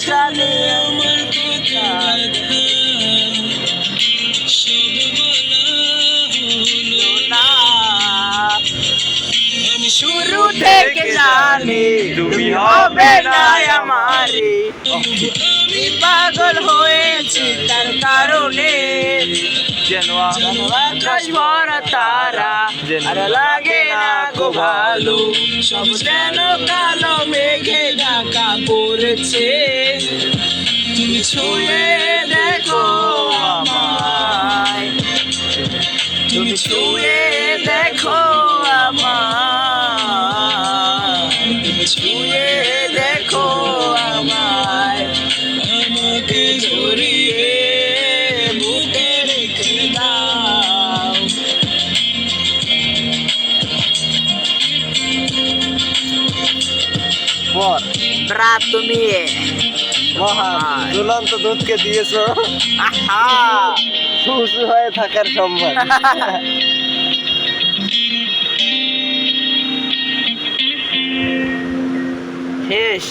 সাথে আমার কথা সব বলা শুরু থেকে জানি তুমি হবে আমারে। আমি পাগল হয়েছি তার কারণে আকাশ ভরা তারা আর লাগে না গো ভালো সব যেন কালো মেঘে ঢাকা পড়েছে তুমি ছুঁয়ে দেখো আমায় তুমি ছুঁয়ে দেখো আমায় তুমি ছুঁয়ে দেখো আমায় আমাকে জড়িয়ে পর। রাত তুমি ঝুলন্ত দুধকে দিয়েছ। সুসু হয়ে থাকার সম্ভব শেষ।